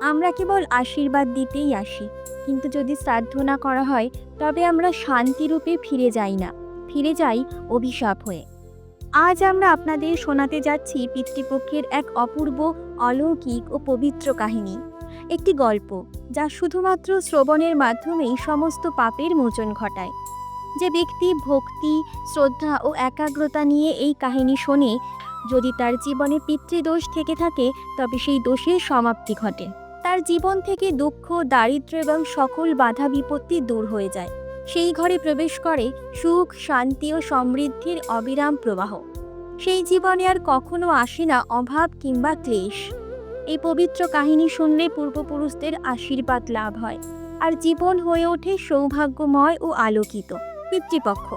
আমরা কেবল আশীর্বাদ দিতেই আসি। কিন্তু যদি শ্রাদ্ধ না করা হয়, তবে আমরা শান্তিরূপে ফিরে যাই না। ফিরে যাই অভিশাপ হয়ে। আজ আমরা আপনাদের শোনাতে যাচ্ছি পিতৃপক্ষের এক অপূর্ব, অলৌকিক ও পবিত্র কাহিনী। একটি গল্প, যা শুধুমাত্র শ্রবণের মাধ্যমেই সমস্ত পাপের মোচন ঘটায়। যে ব্যক্তি ভক্তি, শ্রদ্ধা ও একাগ্রতা নিয়ে এই কাহিনী শোনে, যদি তার জীবনে পিতৃদোষ থেকে থাকে, তবে সেই দোষের সমাপ্তি ঘটে। তার জীবন থেকে দুঃখ, দারিদ্র্য এবং সকল বাধা বিপত্তি দূর হয়ে যায়। সেই ঘরে প্রবেশ করে সুখ, শান্তি ও সমৃদ্ধির অবিরাম প্রবাহ। সেই জীবনে আর কখনো আসে না অভাব কিংবা ক্লেশ। এই পবিত্র কাহিনী শুনলে পূর্বপুরুষদের আশীর্বাদ লাভ হয় আর জীবন হয়ে ওঠে সৌভাগ্যময় ও আলোকিত। পিতৃপক্ষ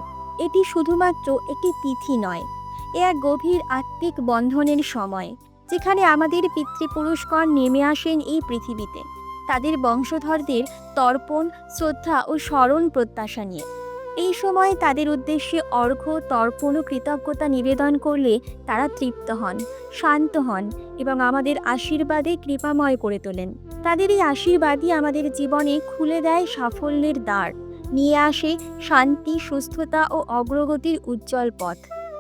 এটি শুধুমাত্র একটি তিথি নয়, এ এক গভীর আত্মিক বন্ধনের সময়। যেখানে আমাদের পিতৃপুরুষগণ নেমে আসেন এই পৃথিবীতে। তাদের বংশধরদের তর্পণ, শ্রদ্ধা ও স্মরণ প্রত্যাশা নিয়ে। এই সময় তাদের উদ্দেশ্যে অর্ঘ্য, তর্পণ ও কৃতজ্ঞতা নিবেদন করলে তারা তৃপ্ত হন, শান্ত হন এবং আমাদের আশীর্বাদে কৃপাময় করে তোলেন। তাদের এই আশীর্বাদই আমাদের জীবনে খুলে দেয় সাফল্যের দ্বার, নিয়ে আসে শান্তি, সুস্থতা ও অগ্রগতির উজ্জ্বল পথ।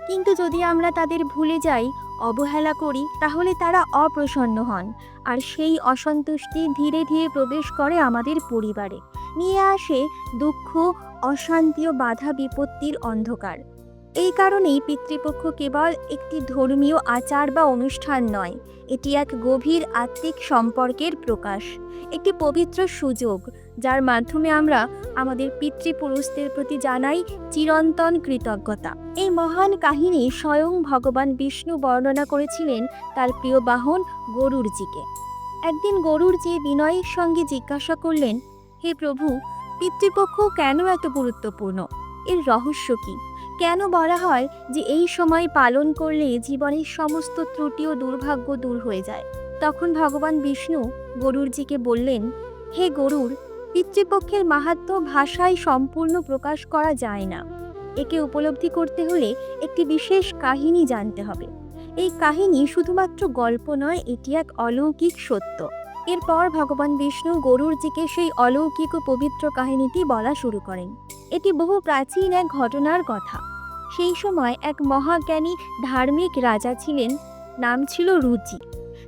কিন্তু যদি আমরা তাদের ভুলে যাই অবহেলা করি, তাহলে তারা অপ্রসন্ন হন। আর সেই অসন্তুষ্টি ধীরে ধীরে প্রবেশ করে আমাদের পরিবারে। নিয়ে আসে দুঃখ, অশান্তি ও বাধা বিপত্তির অন্ধকার। এই কারণেই পিতৃপক্ষ কেবল একটি ধর্মীয় আচার বা অনুষ্ঠান নয়, এটি এক গভীর আত্মিক সম্পর্কের প্রকাশ, একটি পবিত্র সুযোগ, যার মাধ্যমে আমরা আমাদের পিতৃপুরুষদের প্রতি জানাই চিরন্তন কৃতজ্ঞতা। এই মহান কাহিনী স্বয়ং ভগবান বিষ্ণু বর্ণনা করেছিলেন তার প্রিয় বাহন গরুরজিকে। একদিন গরুরজি বিনয়ের সঙ্গে জিজ্ঞাসা করলেন, হে প্রভু, পিতৃপক্ষ কেন এত গুরুত্বপূর্ণ? এর রহস্য কি? কেন বলা হয় যে এই সময় পালন করলে জীবনের সমস্ত ত্রুটি ও দুর্ভাগ্য দূর হয়ে যায়? তখন ভগবান বিষ্ণু গরুরজিকে বললেন, হে গরুর, পিতৃপক্ষের মাহাত্ম ভাষায় সম্পূর্ণ প্রকাশ করা যায় না। একে উপলব্ধি করতে হলে একটি বিশেষ কাহিনী জানতে হবে। এই কাহিনী শুধুমাত্র গল্প নয়, এটি এক অলৌকিক সত্য। এরপর ভগবান বিষ্ণু গরুরজিকে সেই অলৌকিক ও পবিত্র কাহিনীটি বলা শুরু করেন। এটি বহু প্রাচীন এক ঘটনার কথা। সেই সময় এক মহাজ্ঞানী ধার্মিক রাজা ছিলেন, নাম ছিল রুচি।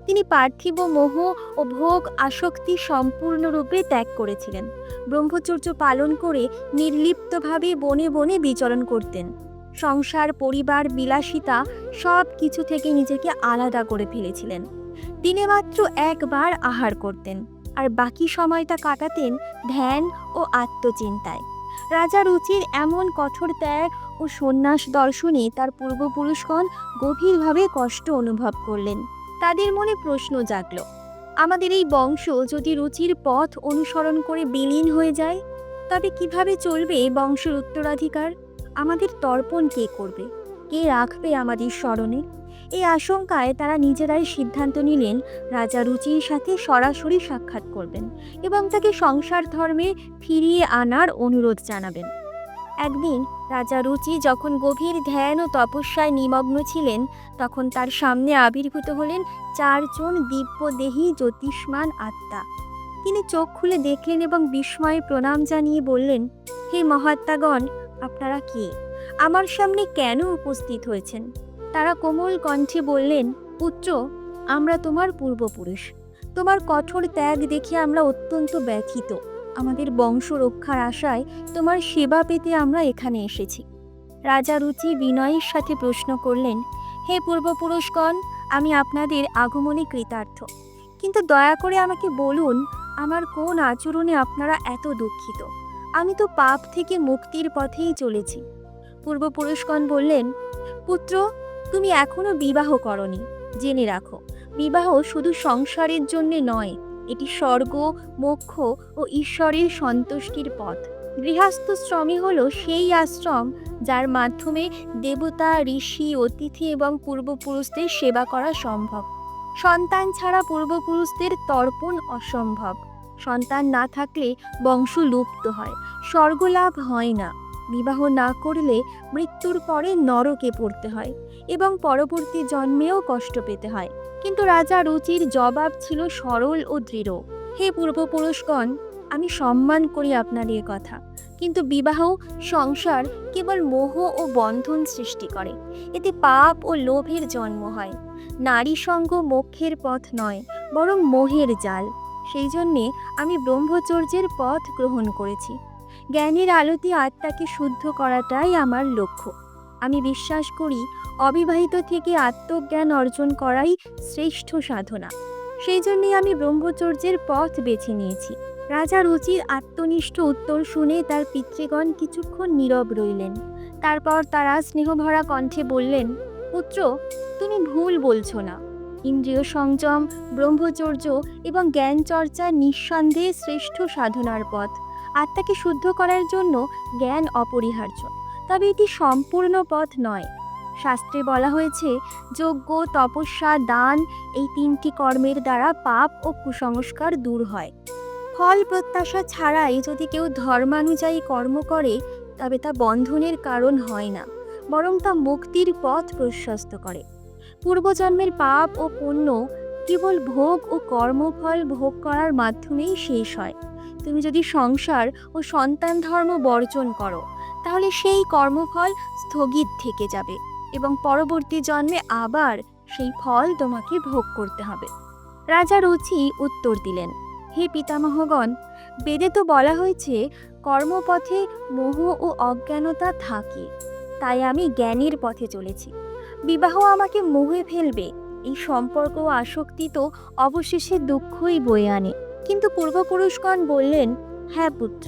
তিনি পার্থিব মোহ ও ভোগ আসক্তি সম্পূর্ণরূপে ত্যাগ করেছিলেন। ব্রহ্মচর্য পালন করে নির্লিপ্তভাবে বনে বনে বিচরণ করতেন। সংসার, পরিবার, বিলাসিতা সব কিছু থেকে নিজেকে আলাদা করে ফেলেছিলেন। দিনে মাত্র একবার আহার করতেন আর বাকি সময়টা কাটাতেন ধ্যান ও আত্মচিন্তায়। রাজা রুচির এমন কঠোর ত্যাগ ও সন্ন্যাস দর্শনে তার পূর্বপুরুষগণ গভীরভাবে কষ্ট অনুভব করলেন। তাদের মনে প্রশ্ন জাগল, আমাদের এই বংশ যদি রুচির পথ অনুসরণ করে বিলীন হয়ে যায়, তবে কীভাবে চলবে বংশের উত্তরাধিকার? আমাদের তর্পণ কে করবে? কে রাখবে আমাদের স্মরণে? এই আশঙ্কায় তারা নিজেরাই সিদ্ধান্ত নিলেন, রাজা রুচির সাথে সরাসরি সাক্ষাৎ করবেন এবং তাকে সংসার ধর্মে ফিরিয়ে আনার অনুরোধ জানাবেন। একদিন রাজা রুচি যখন গভীর ধ্যান ও তপস্যায় নিমগ্ন ছিলেন, তখন তার সামনে আবির্ভূত হলেন চারজন দিব্যদেহী জ্যোতিষ্মান আত্মা। তিনি চোখ খুলে দেখলেন এবং বিস্ময়ে প্রণাম জানিয়ে বললেন, হে মহাত্মাগণ, আপনারা কে? আমার সামনে কেন উপস্থিত হয়েছেন? তারা কোমল কণ্ঠে বললেন, পুত্র, আমরা তোমার পূর্বপুরুষ। তোমার কঠোর ত্যাগ দেখে আমরা অত্যন্ত ব্যথিত। আমাদের বংশ রক্ষার আশায় তোমার সেবা পেতে আমরা এখানে এসেছি। রাজা রুচি বিনয়ের সাথে প্রশ্ন করলেন, হে পূর্বপুরুষগণ, আমি আপনাদের আগমনে কৃতার্থ। কিন্তু দয়া করে আমাকে বলুন, আমার কোন আচরণে আপনারা এত দুঃখিত? আমি তো পাপ থেকে মুক্তির পথেই চলেছি। পূর্বপুরুষগণ বললেন, পুত্র, তুমি এখনও বিবাহ করনি। জেনে রাখো, বিবাহ শুধু সংসারের জন্যে নয় এটি স্বর্গ, মোক্ষ ও ঈশ্বরের সন্তুষ্টির পথ। গৃহস্থ শ্রমই হলো সেই আশ্রম যার মাধ্যমে দেবতা, ঋষি, অতিথি এবং পূর্বপুরুষদের সেবা করা সম্ভব। সন্তান ছাড়া পূর্বপুরুষদের তর্পণ অসম্ভব। সন্তান না থাকলে বংশ লুপ্ত হয়, স্বর্গলাভ হয় না। বিবাহ না করলে মৃত্যুর পরে নরকে পড়তে হয় এবং পরবর্তী জন্মেও কষ্ট পেতে হয়। কিন্তু রাজা রুচির জবাব ছিল সরল ও দৃঢ়। হে পূর্বপুরুষগণ, আমি সম্মান করি আপনার এ কথা, কিন্তু বিবাহ, সংসার কেবল মোহ ও বন্ধন সৃষ্টি করে, এতে পাপ ও লোভের জন্ম হয়। নারী সঙ্গ মোক্ষের পথ নয়, বরং মোহের জাল। সেই জন্যে আমি ব্রহ্মচর্যের পথ গ্রহণ করেছি। জ্ঞানের আলোতে আত্মাকে শুদ্ধ করাটাই আমার লক্ষ্য। আমি বিশ্বাস করি অবিবাহিত থেকে আত্মজ্ঞান অর্জন করাই শ্রেষ্ঠ সাধনা। সেই জন্যই আমি ব্রহ্মচর্যের পথ বেছে নিয়েছি। রাজা রুচির আত্মনিষ্ঠ উত্তর শুনে তার পিতৃগণ কিছুক্ষণ নীরব রইলেন। তারপর তারা স্নেহভরা কণ্ঠে বললেন, পুত্র, তুমি ভুল বলছো না। ইন্দ্রিয় সংযম, ব্রহ্মচর্য এবং জ্ঞান চর্চা নিঃসন্দেহে শ্রেষ্ঠ সাধনার পথ। আত্মাকে শুদ্ধ করার জন্য জ্ঞান অপরিহার্য। তবে এটি সম্পূর্ণ পথ নয়। শাস্ত্রে বলা হয়েছে, যজ্ঞ, তপস্যা, দান এই তিনটি কর্মের দ্বারা পাপ ও কুসংস্কার দূর হয়। ফল প্রত্যাশা ছাড়াই যদি কেউ ধর্মানুযায়ী কর্ম করে, তবে তা বন্ধনের কারণ হয় না, বরং তা মুক্তির পথ প্রশস্ত করে। পূর্বজন্মের পাপ ও পুণ্য কেবল ভোগ ও কর্মফল ভোগ করার মাধ্যমেই শেষ হয়। তুমি যদি সংসার ও সন্তান ধর্ম বর্জন করো, তাহলে সেই কর্মফল স্থগিত থেকে যাবে এবং পরবর্তী জন্মে আবার সেই ফল তোমাকে ভোগ করতে হবে। রাজা রুচি উত্তর দিলেন, হে পিতামহগণ, বেদে তো বলা হয়েছে, কর্মপথে মোহ ও অজ্ঞানতা থাকে, তাই আমি জ্ঞানের পথে চলেছি। বিবাহ আমাকে মোহে ফেলবে, এই সম্পর্ক ও আসক্তি তো অবশেষে দুঃখই বয়ে আনে। কিন্তু পূর্বপুরুষগণ বললেন হ্যাঁ পুত্র,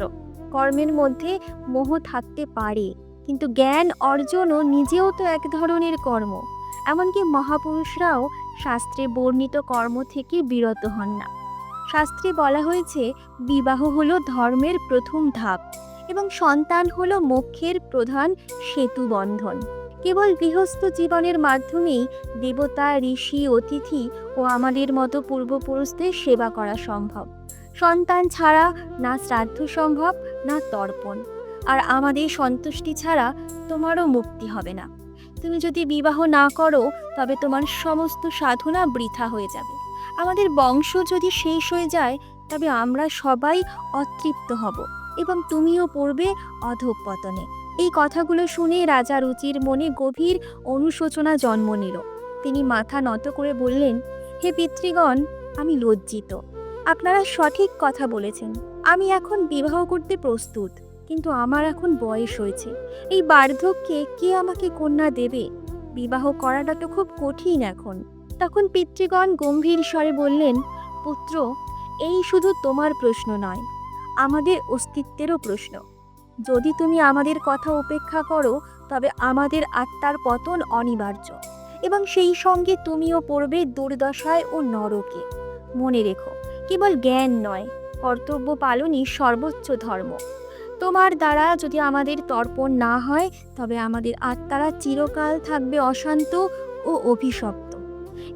কর্মের মধ্যে মোহ থাকতে পারে, কিন্তু জ্ঞান অর্জনও নিজেও তো এক ধরনের কর্ম। এমনকি মহাপুরুষরাও শাস্ত্রে বর্ণিত কর্ম থেকে বিরত হন না। শাস্ত্রে বলা হয়েছে, বিবাহ হলো ধর্মের প্রথম ধাপ এবং সন্তান হলো মোক্ষের প্রধান সেতু বন্ধন কেবল গৃহস্থ জীবনের মাধ্যমেই দেবতা, ঋষি, অতিথি ও আমাদের মতো পূর্বপুরুষদের সেবা করা সম্ভব। সন্তান ছাড়া না শ্রাদ্ধ সম্ভব, না তর্পণ। আর আমাদের সন্তুষ্টি ছাড়া তোমারও মুক্তি হবে না। তুমি যদি বিবাহ না করো, তবে তোমার সমস্ত সাধনা বৃথা হয়ে যাবে। আমাদের বংশ যদি শেষ হয়ে যায়, তবে আমরা সবাই অতৃপ্ত হব এবং তুমিও পড়বে অধঃপতনে। এই কথাগুলো শুনে রাজা রুচির মনে গভীর অনুশোচনা জন্ম নিল। তিনি মাথা নত করে বললেন, হে পিতৃগণ, আমি লজ্জিত। আপনারা সঠিক কথা বলেছেন। আমি এখন বিবাহ করতে প্রস্তুত, কিন্তু আমার এখন বয়স হয়েছে। এই বার্ধক্যে কে আমাকে কন্যা দেবে? বিবাহ করাটা তো খুব কঠিন এখন। তখন পিতৃগণ গম্ভীর স্বরে বললেন, পুত্র, এই শুধু তোমার প্রশ্ন নয়, আমাদের অস্তিত্বেরও প্রশ্ন। যদি তুমি আমাদের কথা উপেক্ষা করো, তবে আমাদের আত্মার পতন অনিবার্য। এবং সেই সঙ্গে তুমিও পড়বে দুর্দশায় ও নরকে। মনে রেখো, কেবল জ্ঞান নয়, কর্তব্য পালনই সর্বোচ্চ ধর্ম। তোমার দ্বারা যদি আমাদের তর্পণ না হয়, তবে আমাদের আত্মারা চিরকাল থাকবে অশান্ত ও অভিশপ্ত।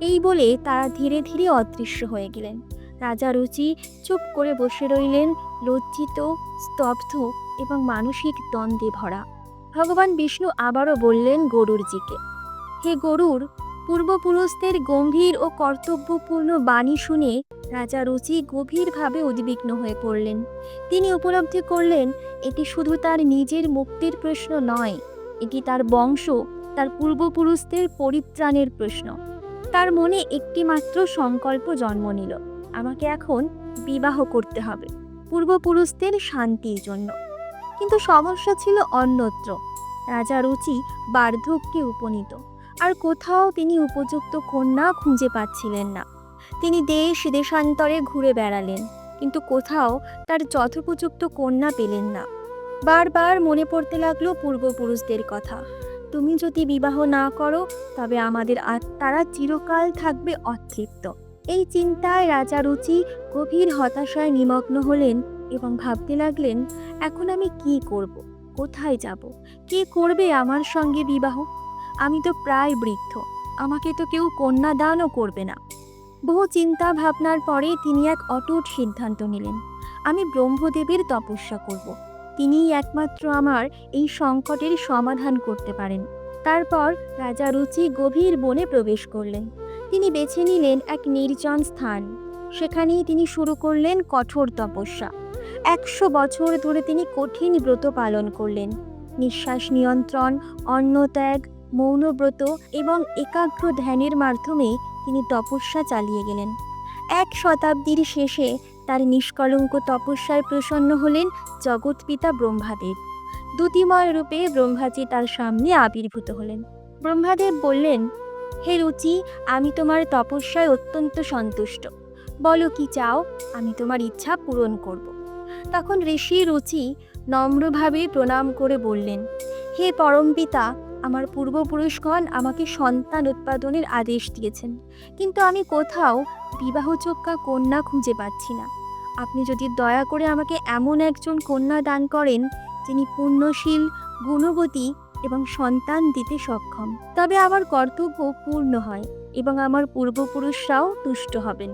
এই বলে তারা ধীরে ধীরে অদৃশ্য হয়ে গেলেন। রাজা রুচি চুপ করে বসে রইলেন, লজ্জিত, স্তব্ধ এবং মানসিক দ্বন্দ্বে ভরা। ভগবান বিষ্ণু আবারও বললেন গরুরজিকে, হে গরুর, পূর্বপুরুষদের গম্ভীর ও কর্তব্যপূর্ণ বাণী শুনে রাজা রুচি গভীরভাবে উদ্বিগ্ন হয়ে পড়লেন। তিনি উপলব্ধি করলেন, এটি শুধু তার নিজের মুক্তির প্রশ্ন নয়, এটি তার বংশ, তার পূর্বপুরুষদের পরিত্রাণের প্রশ্ন। তার মনে একটি মাত্র সংকল্প জন্ম নিল, আমাকে এখন বিবাহ করতে হবে, পূর্বপুরুষদের শান্তির জন্য। কিন্তু সমস্যা ছিল অন্যত্র। রাজা রুচি বার্ধক্যে উপনীত। আর কোথাও তিনি উপযুক্ত কন্যা খুঁজে পাচ্ছিলেন না। তিনি দেশ দেশান্তরে ঘুরে বেড়ালেন, কিন্তু কোথাও তার যথোপযুক্ত কন্যা পেলেন না। বারবার মনে পড়তে লাগল পূর্বপুরুষদের কথা, তুমি যদি বিবাহ না করো, তবে আমাদের আত্মারা চিরকাল থাকবে অতৃপ্ত। এই চিন্তায় রাজা রুচি গভীর হতাশায় নিমগ্ন হলেন এবং ভাবতে লাগলেন, এখন আমি কি করব? কোথায় যাব? কে করবে আমার সঙ্গে বিবাহ? আমি তো প্রায় বৃদ্ধ, আমাকে তো কেউ কন্যা দানও করবে না। বহু চিন্তা ভাবনার পরে তিনি এক অটুট সিদ্ধান্ত নিলেন, আমি ব্রহ্মদেবের তপস্যা করব। তিনিই একমাত্র আমার এই সংকটের সমাধান করতে পারেন। তারপর রাজা রুচি গভীর বনে প্রবেশ করলেন। তিনি বেছে নিলেন এক নির্জন স্থান। সেখানেই তিনি শুরু করলেন কঠোর তপস্যা। একশো বছর ধরে তিনি কঠিন ব্রত পালন করলেন। নিঃশ্বাস নিয়ন্ত্রণ, অন্নত্যাগ, মৌনব্রত এবং একাগ্র ধ্যানের মাধ্যমে তিনি তপস্যা চালিয়ে গেলেন। এক শতাব্দীর শেষে তার নিষ্কলঙ্ক তপস্যায় প্রসন্ন হলেন জগৎপিতা ব্রহ্মাদেব। দ্যুতিময় রূপে ব্রহ্মাজি তার সামনে আবির্ভূত হলেন। ব্রহ্মাদেব বললেন, হে রুচি, আমি তোমার তপস্যায় অত্যন্ত সন্তুষ্ট। বলো কি চাও, আমি তোমার ইচ্ছা পূরণ করব। তখন ঋষি রুচি নম্রভাবে প্রণাম করে বললেন, হে পরম পিতা আমার পূর্বপুরুষগণ আমাকে সন্তান উৎপাদনের আদেশ দিয়েছেন, কিন্তু আমি কোথাও বিবাহযোগ্যা কন্যা খুঁজে পাচ্ছি না। আপনি যদি দয়া করে আমাকে এমন একজন কন্যা দান করেন, যিনি পুণ্যশীল, গুণবতী এবং সন্তান দিতে সক্ষম। তবে আমার কর্তব্য পূর্ণ হয় এবং আমার পূর্বপুরুষরাও তুষ্ট হবেন।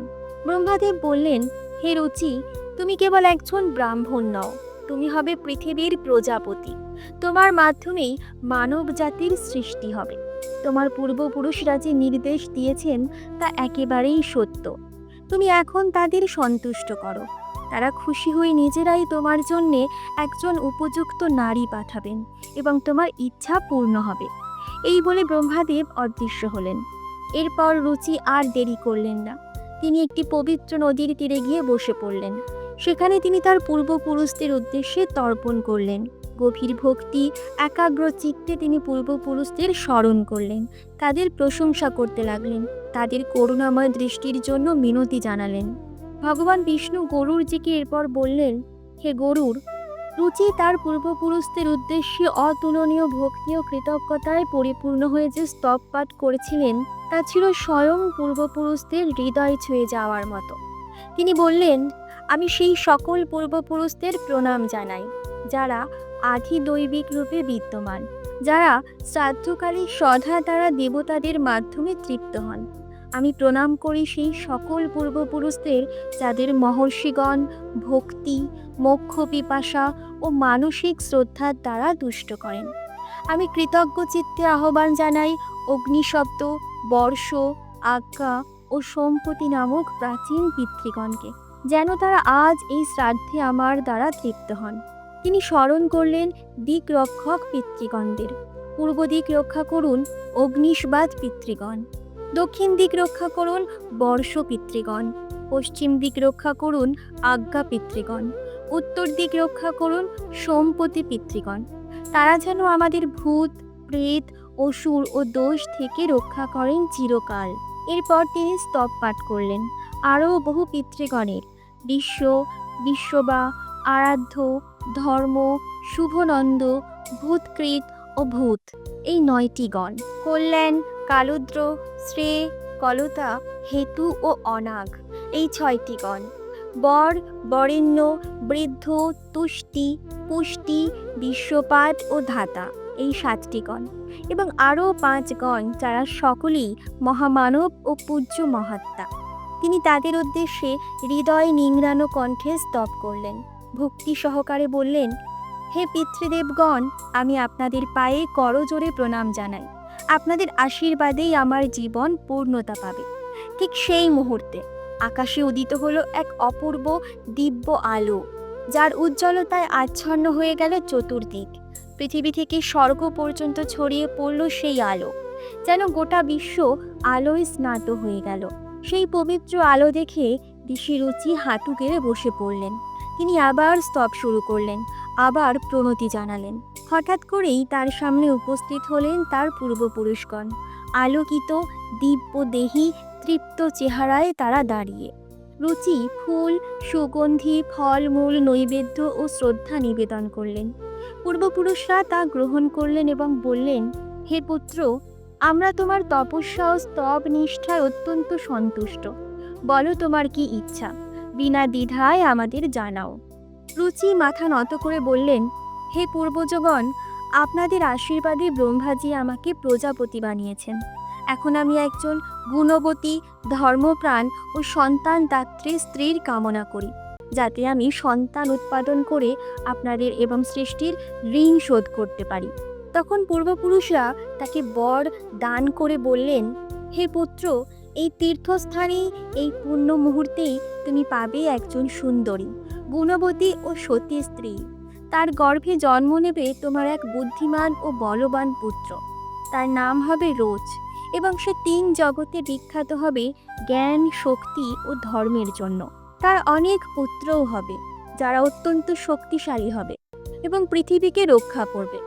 ব্রহ্মাদেব বললেন, হে রুচি, তুমি কেবল একজন ব্রাহ্মণ নও, তুমি হবে পৃথিবীর প্রজাপতি। তোমার মাধ্যমেই মানব জাতির সৃষ্টি হবে। তোমার পূর্বপুরুষরা যে নির্দেশ দিয়েছেন, তা একেবারেই সত্য। তুমি এখন তাদের সন্তুষ্ট করো। তারা খুশি হয়ে নিজেরাই তোমার জন্যে একজন উপযুক্ত নারী পাঠাবেন এবং তোমার ইচ্ছা পূর্ণ হবে। এই বলে ব্রহ্মাদেব অদৃশ্য হলেন। এরপর রুচি আর দেরি করলেন না। তিনি একটি পবিত্র নদীর তীরে গিয়ে বসে পড়লেন। সেখানে তিনি তার পূর্বপুরুষদের উদ্দেশ্যে তর্পণ করলেন। গভীর ভক্তি, একাগ্র চিত্তে তিনি পূর্বপুরুষদের স্মরণ করলেন। তাদের প্রশংসা করতে লাগলেন। তাদের করুণাময় দৃষ্টির জন্য মিনতি জানালেন। ভগবান বিষ্ণু গরুরজিকে এরপর বললেন, হে গরুর, রুচি তার পূর্বপুরুষদের উদ্দেশ্যে অতুলনীয় ভক্তি ও কৃতজ্ঞতায় পরিপূর্ণ হয়ে যে স্তব পাঠ করেছিলেন তা ছিল স্বয়ং পূর্বপুরুষদের হৃদয় ছুঁয়ে যাওয়ার মতো। তিনি বললেন, আমি সেই সকল পূর্বপুরুষদের প্রণাম জানাই, যারা আধি দৈবিক রূপে বিদ্যমান, যারা শ্রাদ্ধকালে সধা দ্বারা দেবতাদের মাধ্যমে তৃপ্ত হন। আমি প্রণাম করি সেই সকল পূর্বপুরুষদের, যাদের মহর্ষিগণ, ভক্তি মোক্ষ পিপাসা ও মানসিক শ্রদ্ধার দ্বারা তুষ্ট করেন। আমি কৃতজ্ঞ চিত্তে আহ্বান জানাই অগ্নিশব্দ বর্ষ, আজ্ঞা ও সম্পত্তি নামক প্রাচীন পিতৃগণকে, যেন তারা আজ এই শ্রাদ্ধে আমার দ্বারা তৃপ্ত হন। তিনি স্মরণ করলেন দিক রক্ষক পিতৃগণদের। পূর্ব দিক রক্ষা করুন অগ্নিশবাদ পিতৃগণ। দক্ষিণ দিক রক্ষা করুন বর্ষ পিতৃগণ। পশ্চিম দিক রক্ষা করুন আজ্ঞা পিতৃগণ। উত্তর দিক রক্ষা করুন সম্পত্তি পিতৃগণ। তারা যেন আমাদের ভূত, প্রেত অসুর ও দোষ থেকে রক্ষা করেন চিরকাল। এরপর তিনি স্তব পাঠ করলেন। আরও বহু পিতৃগণের বিশ্ব, বিশ্ববা, আরাধ্য, ধর্ম, শুভনন্দ, ভূতকৃত ও ভূত এই নয়টি গণ। কল্যাণ, কালুদ্র শ্রেয় কলতা, হেতু ও অনাগ এই ছয়টি গণ। বর, বরেণ্য, বৃদ্ধ, তুষ্টি, পুষ্টি, বিশ্বপাত ও ধাতা এই সাতটি গণ। এবং আরও পাঁচ গণ যারা সকলেই মহামানব ও পূজ্য মহাত্মা। তিনি তাদের উদ্দেশ্যে হৃদয় নিংড়ানো কণ্ঠে স্তব করলেন। ভক্তি সহকারে বললেন, হে পিতৃদেবগণ, আমি আপনাদের পায়ে করজোরে প্রণাম জানাই। আপনাদের আশীর্বাদেই আমার জীবন পূর্ণতা পাবে। ঠিক সেই মুহূর্তে আকাশে উদিত হলো এক অপূর্ব দিব্য আলো, যার উজ্জ্বলতায় আচ্ছন্ন হয়ে গেল চতুর্দিক। পৃথিবী থেকে স্বর্গ পর্যন্ত ছড়িয়ে পড়ল সেই আলো, যেন গোটা বিশ্ব আলোয় স্নাত হয়ে গেল। সেই পবিত্র আলো দেখে ঋষি রুচি হাঁটু গেড়ে বসে পড়লেন। তিনি আবার স্তব শুরু করলেন, আবার প্রণতি জানালেন। হঠাৎ করেই তার সামনে উপস্থিত হলেন তার পূর্বপুরুষগণ। আলোকিত, দিব্য দেহি, তৃপ্ত চেহারায় তারা দাঁড়িয়ে। রুচি, ফুল, সুগন্ধি ফলমূল নৈবেদ্য ও শ্রদ্ধা নিবেদন করলেন। পূর্বপুরুষরা তা গ্রহণ করলেন এবং বললেন, হে পুত্র, আমরা তোমার তপস্যা ও স্তব নিষ্ঠায় অত্যন্ত সন্তুষ্ট। বলো তোমার কি ইচ্ছা? বিনা দ্বিধায় আমাদের জানাও। রুচি মাথা নত করে বললেন, হে পূর্বজগণ, আপনাদের আশীর্বাদে ব্রহ্মাজি আমাকে প্রজাপতি বানিয়েছেন। এখন আমি একজন গুণবতী, ধর্মপ্রাণ ও সন্তান দাত্রী স্ত্রীর কামনা করি, যাতে আমি সন্তান উৎপাদন করে আপনাদের এবং সৃষ্টির ঋণ শোধ করতে পারি। তখন পূর্বপুরুষরা তাকে বর দান করে বললেন, হে পুত্র, এই তীর্থস্থানে এই পূর্ণ মুহূর্তেই তুমি পাবে একজন সুন্দরী, গুণবতী ও সতী স্ত্রী। তার গর্ভে জন্ম নেবে তোমার এক বুদ্ধিমান ও বলবান পুত্র। তার নাম হবে রোজ। এবং সে তিন জগতে বিখ্যাত হবে জ্ঞান, শক্তি ও ধর্মের জন্য। তার অনেক পুত্রও হবে, যারা অত্যন্ত শক্তিশালী হবে এবং পৃথিবীকে রক্ষা করবে।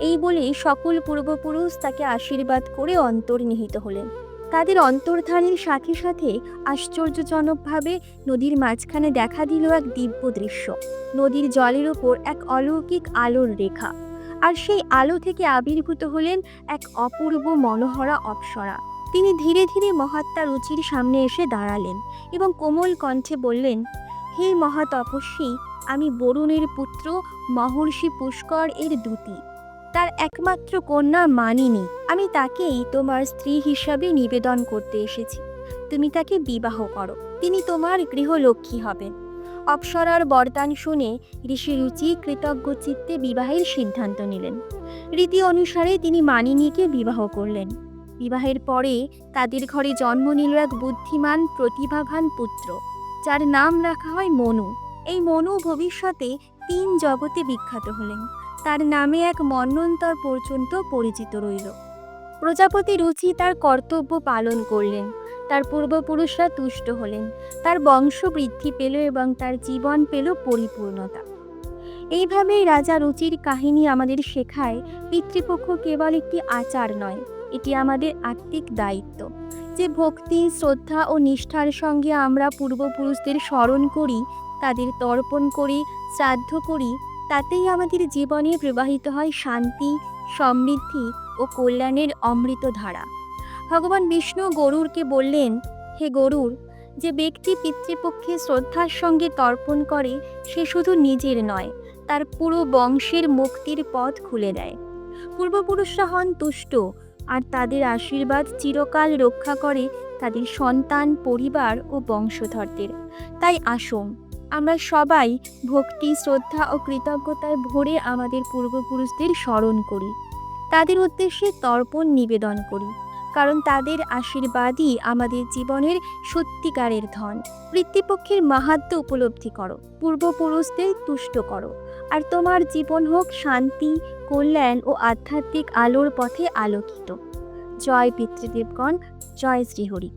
এই বলে সকল পূর্বপুরুষ তাকে আশীর্বাদ করে অন্তর্নিহিত হলেন। তাদের অন্তর্ধানের সাথে সাথে আশ্চর্যজনকভাবে নদীর মাঝখানে দেখা দিল এক দিব্য দৃশ্য। নদীর জলের ওপর এক অলৌকিক আলোর রেখা। আর সেই আলো থেকে আবির্ভূত হলেন এক অপূর্ব মনোহরা অপ্সরা। তিনি ধীরে ধীরে মহাত্মা রুচির সামনে এসে দাঁড়ালেন এবং কোমল কণ্ঠে বললেন, হে মহাতপস্বী, আমি বরুণের পুত্র মহর্ষি পুষ্কর এর দূতি। তার একমাত্র কন্যা মানিনী। আমি তাকেই তোমার স্ত্রী হিসাবে নিবেদন করতে এসেছি। তুমি তাকে বিবাহ করো। তিনি তোমার গৃহলক্ষ্মী হবেন। অপ্সরার বরদান শুনে ঋষি রুচি কৃতজ্ঞ চিত্তে বিবাহের সিদ্ধান্ত নিলেন। রীতি অনুসারে তিনি মানিনীকে বিবাহ করলেন। বিবাহের পরে তাদের ঘরে জন্ম নিল এক বুদ্ধিমান প্রতিভাবান পুত্র, যার নাম রাখা হয় মনু। এই মনু ভবিষ্যতে তিন জগতে বিখ্যাত হলেন। তার নামে এক মন্বন্তর পর্যন্ত পরিচিত রইল। প্রজাপতি রুচি তার কর্তব্য পালন করলেন। তার পূর্বপুরুষরা তুষ্ট হলেন। তার বংশ বৃদ্ধি পেল এবং তার জীবন পেল পরিপূর্ণতা। এইভাবেই রাজা রুচির কাহিনী আমাদের শেখায়, পিতৃপক্ষ কেবল একটি আচার নয়, এটি আমাদের আত্মিক দায়িত্ব। যে ভক্তি, শ্রদ্ধা ও নিষ্ঠার সঙ্গে আমরা পূর্বপুরুষদের স্মরণ করি, তাদের তর্পণ করি, শ্রাদ্ধ করি, তাতেই আমাদের জীবনে প্রবাহিত হয় শান্তি, সমৃদ্ধি ও কল্যাণের অমৃত ধারা ভগবান বিষ্ণু গরুরকে বললেন, হে গরুর, যে ব্যক্তি পিতৃপক্ষে শ্রদ্ধার সঙ্গে তর্পণ করে, সে শুধু নিজের নয়, তার পুরো বংশের মুক্তির পথ খুলে দেয়। পূর্বপুরুষরা হন তুষ্ট, আর তাদের আশীর্বাদ চিরকাল রক্ষা করে তাদের সন্তান, পরিবার ও বংশধরদের। তাই আসুন, আমরা সবাই ভক্তি, শ্রদ্ধা ও কৃতজ্ঞতায় ভরে আমাদের পূর্বপুরুষদের স্মরণ করি। তাদের উদ্দেশ্যে তর্পণ নিবেদন করি। কারণ তাদের আশীর্বাদই আমাদের জীবনের সত্যিকারের ধন। পিতৃপক্ষের মাহাত্ম উপলব্ধি করো, পূর্বপুরুষদের তুষ্ট করো, আর তোমার জীবন হোক শান্তি, কল্যাণ ও আধ্যাত্মিক আলোর পথে আলোকিত। জয় পিতৃদেবগণ, জয় শ্রীহরি।